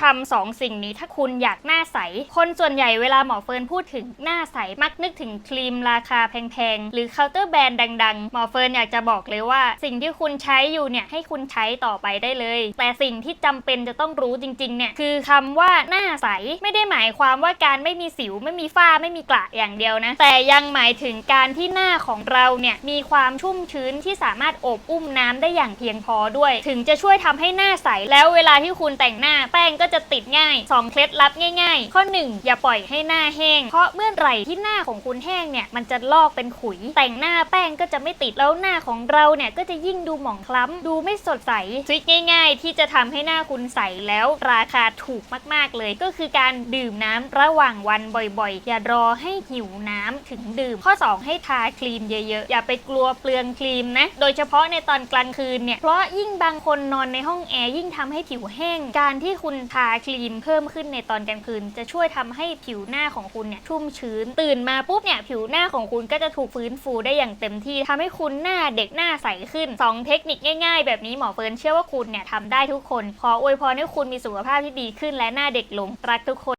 ทำสองสิ่งนี้ถ้าคุณอยากหน้าใส คนส่วนใหญ่เวลาหมอเฟิร์นพูดถึงหน้าใสมักนึกถึงครีมราคาแพงๆ หรือเคาน์เตอร์แบรนด์ดังๆ หมอเฟิร์นอยากจะบอกเลยว่า สิ่งที่คุณใช้อยู่เนี่ยให้คุณใช้ต่อไปได้เลย แต่สิ่งที่จำเป็นจะต้องรู้จริงๆเนี่ยคือคำว่าหน้าใสไม่ได้หมายความว่าการไม่มีสิวไม่มีฝ้าไม่มีกระอย่างเดียวนะ แต่ยังหมายถึงการที่หน้าของเราเนี่ยมีความชุ่มชื้นที่สามารถอบอุ้มน้ำได้อย่างเพียงพอด้วย ถึงจะช่วยทำให้หน้าใสแล้วเวลาที่คุณแต่งหน้าแป้งก็จะติดง่ายสองเคล็ดลับง่าย ๆ ข้อ 1 อย่าปล่อยให้หน้าแห้ง เพราะเมื่อไหร่ที่หน้าของคุณแห้งเนี่ยมันจะลอกเป็นขุย แต่งหน้าแป้งก็จะไม่ติดแล้วหน้าของเราเนี่ยก็จะยิ่งดูหมองคล้ำ ดูไม่สดใสทริคง่าย ๆ ที่จะทำให้หน้าคุณใสแล้วราคาถูกมากๆเลย ก็คือการดื่มน้ำระหว่างวันบ่อยๆ อย่ารอให้หิวน้ำถึงดื่ม ข้อ 2 ให้ทาครีมเยอะๆ อย่าไปกลัวเปลืองครีมนะ โดยเฉพาะในตอนกลางคืนเนี่ย เพราะยิ่งบางคนนอนในห้องแอร์ยิ่งทำให้ผิวแห้ง การที่คุณทาครีมเพิ่มขึ้นในตอนกลางคืน จะช่วยทำให้ผิวหน้าของคุณเนี่ยชุ่มชื้น ตื่นมาปุ๊บเนี่ยผิวหน้าของคุณก็จะถูกฟื้นฟูได้อย่างเต็มที่ทำให้คุณหน้าเด็กหน้าใสขึ้นสองเทคนิคง่าย ๆ แบบนี้หมอเฟิร์นเชื่อว่าคุณเนี่ยทำได้ทุกคน ขออวยพรให้คุณมีสุขภาพที่ดีขึ้นและหน้าเด็กลงรักทุกคน